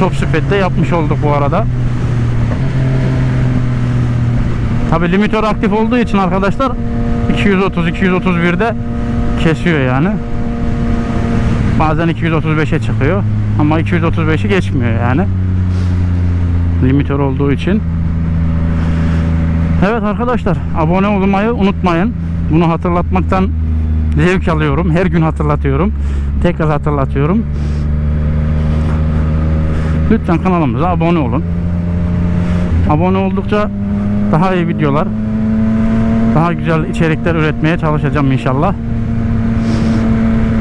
top speed'de yapmış olduk bu arada. Tabi limitör aktif olduğu için arkadaşlar 230 231'de kesiyor yani. Bazen 235'e çıkıyor ama 235'i geçmiyor yani. Limitör olduğu için. Evet arkadaşlar abone olmayı unutmayın. Bunu hatırlatmaktan zevk alıyorum. Her gün hatırlatıyorum. Tekrar hatırlatıyorum. Lütfen kanalımıza abone olun. Abone oldukça daha iyi videolar, daha güzel içerikler üretmeye çalışacağım inşallah.